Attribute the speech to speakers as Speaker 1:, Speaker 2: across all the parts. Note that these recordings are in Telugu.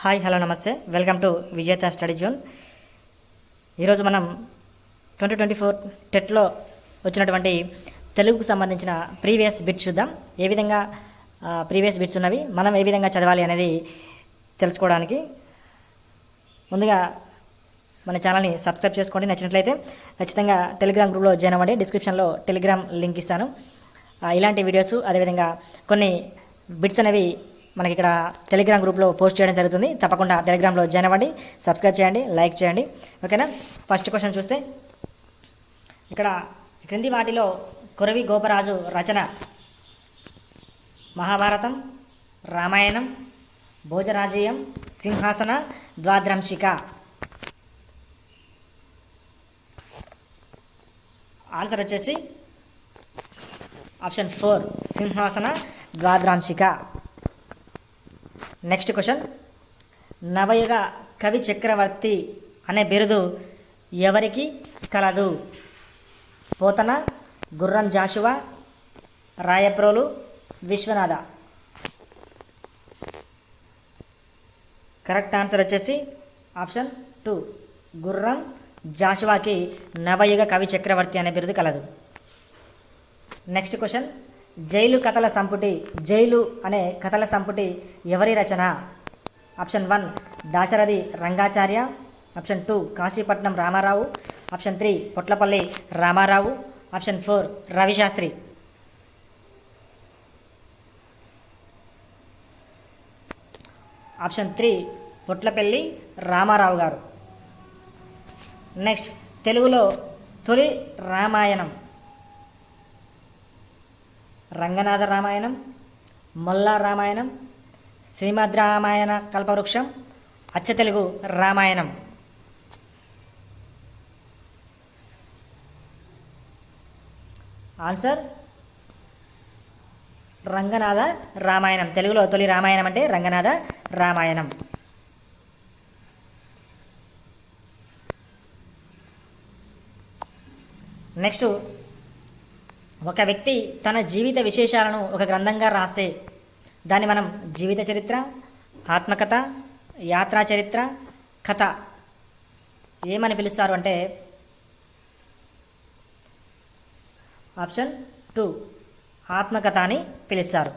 Speaker 1: హాయ్ హలో నమస్తే. Welcome to Vijetha study zone. ఈరోజు మనం ట్వంటీ ట్వంటీ ఫోర్ టెట్లో వచ్చినటువంటి తెలుగుకు సంబంధించిన ప్రీవియస్ బిట్స్ చూద్దాం. ఏ విధంగా ప్రీవియస్ బిట్స్ ఉన్నవి మనం ఏ విధంగా చదవాలి అనేది తెలుసుకోవడానికి. ముందుగా మన ఛానల్ని సబ్స్క్రైబ్ చేసుకోండి. నచ్చినట్లయితే ఖచ్చితంగా టెలిగ్రామ్ గ్రూప్లో జాయిన్ అవ్వండి. డిస్క్రిప్షన్లో టెలిగ్రామ్ లింక్ ఇస్తాను. ఇలాంటి వీడియోస్ అదేవిధంగా కొన్ని బిట్స్ అనేవి మనకి ఇక్కడ టెలిగ్రామ్ గ్రూప్లో పోస్ట్ చేయడం జరుగుతుంది. తప్పకుండా టెలిగ్రామ్లో జాయిన్ అవ్వండి. సబ్స్క్రైబ్ చేయండి. లైక్ చేయండి. ఓకేనా? ఫస్ట్ క్వశ్చన్ చూస్తే ఇక్కడ క్రింది వాటిలో కొరవి గోపరాజు రచన మహాభారతం రామాయణం భోజరాజీయం సింహాసన ద్వాద్రంశిక. ఆన్సర్ వచ్చేసి option four Simhasana Dwatrimshika. Next question నవయుగ కవి చక్రవర్తి అనే బిరుదు ఎవరికి కలదు? పోతన గుర్రం జాషువా రాయప్రోలు విశ్వనాథ. కరెక్ట్ ఆన్సర్ వచ్చేసి ఆప్షన్ టూ గుర్రం జాషువాకి నవయుగ కవి చక్రవర్తి అనే బిరుదు కలదు. నెక్స్ట్ క్వశ్చన్ జైలు కథల సంపుటి జైలు అనే కథల సంపుటి ఎవరి రచన? Option one Dasarathi Rangacharya. Option two Kasipatnam Ramarao. Option three Potlapalli Ramarao. Option four Ravishastri. Option three Potlapalli Ramarao గారు. నెక్స్ట్ తెలుగులో తొలి రామాయణం. రంగనాథ రామాయణం మొల్లా రామాయణం శ్రీమద్ రామాయణ కల్పవృక్షం అచ్చ తెలుగు రామాయణం. ఆన్సర్? రంగనాథ రామాయణం. తెలుగులో తొలి రామాయణం అంటే రంగనాథ రామాయణం. నెక్స్ట్ ఒక వ్యక్తి తన జీవిత విశేషాలను ఒక గ్రంథంగా రాస్తే దాన్ని మనం జీవిత చరిత్ర ఆత్మకథ యాత్రా చరిత్ర కథ ఏమని పిలుస్తారు అంటే ఆప్షన్ టూ ఆత్మకథ అని పిలుస్తారు.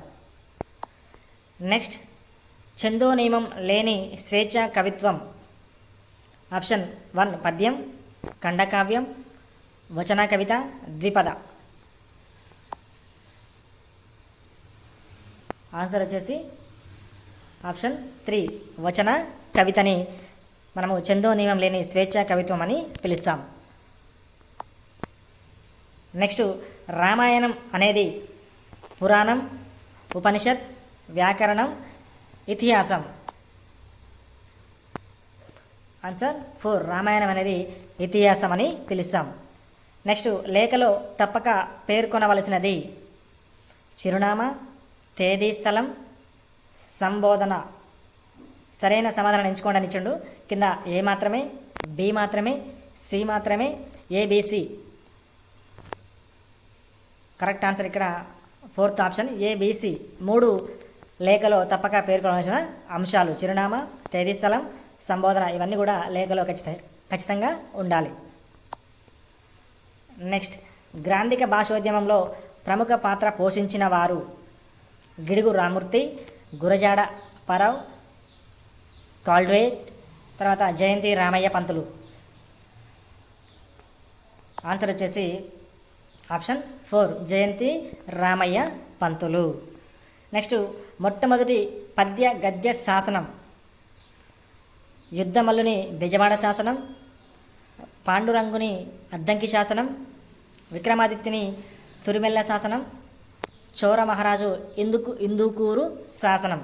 Speaker 1: నెక్స్ట్ చందో నియమం లేని స్వేచ్ఛ కవిత్వం. ఆప్షన్ వన్ పద్యం ఖండకావ్యం వచన కవిత ద్విపద. ఆన్సర్ వచ్చేసి ఆప్షన్ త్రీ వచన కవితని మనము చందో నియమం లేని స్వేచ్ఛా కవిత్వం అని పిలుస్తాం. నెక్స్ట్ రామాయణం అనేది పురాణం ఉపనిషత్ వ్యాకరణం ఇతిహాసం. ఆన్సర్ ఫోర్ రామాయణం అనేది ఇతిహాసం అని పిలుస్తాం. నెక్స్ట్ లేఖలో తప్పక పేర్కొనవలసినది చిరునామా తేదీ స్థలం సంబోధన. సరైన సమాధానం ఎంచుకోండి ఇచ్చిండు. కింద ఏ మాత్రమే బి మాత్రమే సి మాత్రమే ఏబిసి కరెక్ట్ ఆన్సర్ ఇక్కడ ఫోర్త్ ఆప్షన్ ఏబిసి మూడు లేఖలో తప్పక పేర్కొనవలసిన అంశాలు చిరునామా తేదీ స్థలం సంబోధన ఇవన్నీ కూడా లేఖలో ఖచ్చిత ఖచ్చితంగా ఉండాలి. నెక్స్ట్ గ్రాంధిక భాషోద్యమంలో ప్రముఖ పాత్ర పోషించిన వారు. గిడుగు రామూర్తి గురజాడ అప్పారావు కాల్డ్వేట్ తర్వాత జయంతి రామయ్య పంతులు. ఆన్సర్ వచ్చేసి option four Jayanti Ramayya Pantulu. Next మొట్టమొదటి పద్య గద్య శాసనం. యుద్ధమల్లుని బెజవాడ శాసనం పాండురంగుని అద్దంకి శాసనం విక్రమాదిత్యుని తురిమెల్ల శాసనం చోర మహారాజు ఇందుకు ఇందుకూరు శాసనం?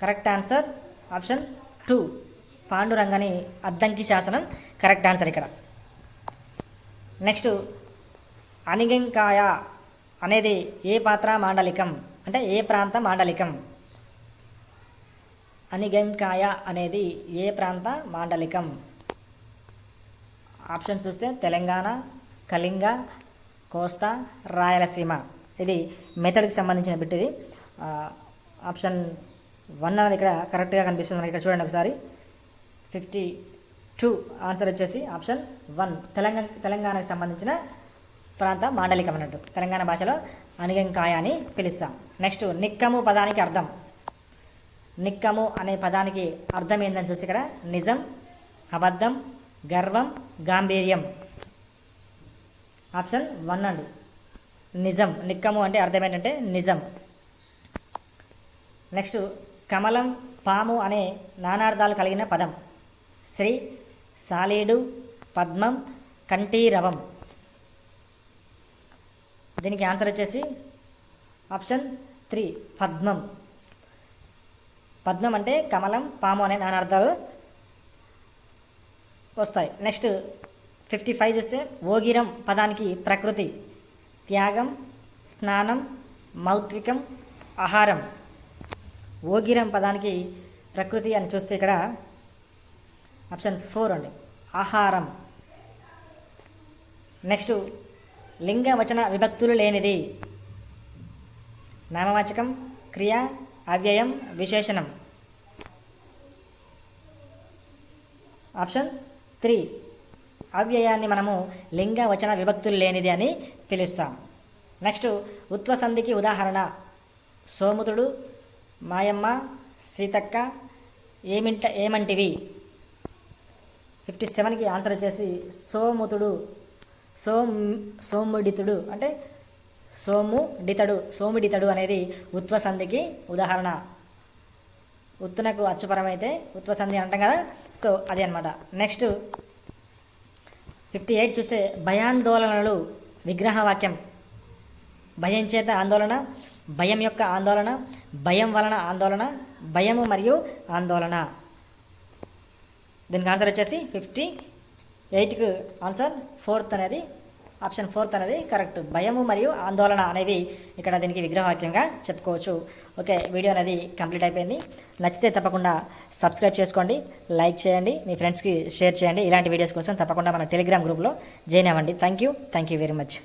Speaker 1: Correct answer option two. పాండురంగని Addanki శాసనం కరెక్ట్ ఆన్సర్ ఇక్కడ. నెక్స్ట్ అనిగంకాయ అనేది ఏ పాత్ర మాండలికం? అంటే ఏ ప్రాంత మాండలికం? అనిగంకాయ అనేది ఏ ప్రాంత మాండలికం? ఆప్షన్ చూస్తే తెలంగాణ కళింగ కోస్తా రాయలసీమ. ఇది మెథడ్కి సంబంధించిన బిట్ ఇది. ఆప్షన్ వన్ అనేది ఇక్కడ కరెక్ట్గా కనిపిస్తుంది మనకి ఇక్కడ చూడండి ఒకసారి. ఫిఫ్టీ టూ ఆన్సర్ వచ్చేసి ఆప్షన్ వన్. తెలంగాణ తెలంగాణకు సంబంధించిన ప్రాంత మాండలికం అన్నట్టు. తెలంగాణ భాషలో అనుగంకాయ అని పిలుస్తాం. నెక్స్ట్ నిక్కము పదానికి అర్థం. నిక్కము అనే పదానికి అర్థం ఏందని చూసి ఇక్కడ నిజం అబద్ధం గర్వం గాంభీర్యం. ఆప్షన్ వన్ అండి. నిజం నిక్కము అంటే అర్థం ఏంటంటే నిజం. నెక్స్ట్ కమలం పాము అనే నానార్థాలు కలిగిన పదం. శ్రీ సాలీడు పద్మం కంఠీరవం. దీనికి ఆన్సర్ వచ్చేసి ఆప్షన్ త్రీ పద్మం. పద్మం అంటే కమలం పాము అనే నానార్థాలు వస్తాయి. నెక్స్ట్ ఫిఫ్టీ ఫైవ్ చూస్తే ఓగిరం పదానికి ప్రకృతి. త్యాగం స్నానం మౌత్వికం ఆహారం. ఓగిరం పదానికి ప్రకృతి అని చూస్తే ఇక్కడ ఆప్షన్ ఫోర్ అండి ఆహారం. నెక్స్ట్ లింగ వచన విభక్తులు లేనిది. నామవాచకం క్రియ అవ్యయం విశేషణం. Option three. అవ్యయాన్ని మనము లింగ వచన విభక్తులు లేనిది అని పిలుస్తాం. నెక్స్ట్ ఉత్వసంధికి ఉదాహరణ. సోముతుడు మాయమ్మ సీతక్క ఏమింట ఏమంటివి? ఫిఫ్టీ సెవెన్కి ఆన్సర్ వచ్చేసి సోముతుడు సోమ్ సోముడితుడు అంటే సోముడితడు సోముడితడు అనేది ఉత్వసంధికి ఉదాహరణ. ఉత్తునకు అచ్చుపరమైతే ఉత్వసంధి అంటాం కదా సో అదే అనమాట నెక్స్ట్ ఫిఫ్టీ ఎయిట్ చూస్తే భయాందోళనలు విగ్రహవాక్యం. భయం చేత ఆందోళన భయం యొక్క ఆందోళన భయం వలన ఆందోళన భయము మరియు ఆందోళన. దీనికి ఆన్సర్ వచ్చేసి ఫిఫ్టీ ఎయిట్కి ఆన్సర్ ఫోర్త్ అనేది ఆప్షన్ ఫోర్త్ అనేది కరెక్ట్. భయము మరియు ఆందోళన అనేవి ఇక్కడ దీనికి విగ్రహవాక్యంగా చెప్పుకోవచ్చు. ఓకే వీడియో అనేది కంప్లీట్ అయిపోయింది. నచ్చితే తప్పకుండా సబ్స్క్రైబ్ చేసుకోండి లైక్ చేయండి మీ ఫ్రెండ్స్కి షేర్ చేయండి. ఇలాంటి వీడియోస్ కోసం తప్పకుండా మన టెలిగ్రామ్ గ్రూప్లో జాయిన్ అవ్వండి. Thank you. Thank you very much.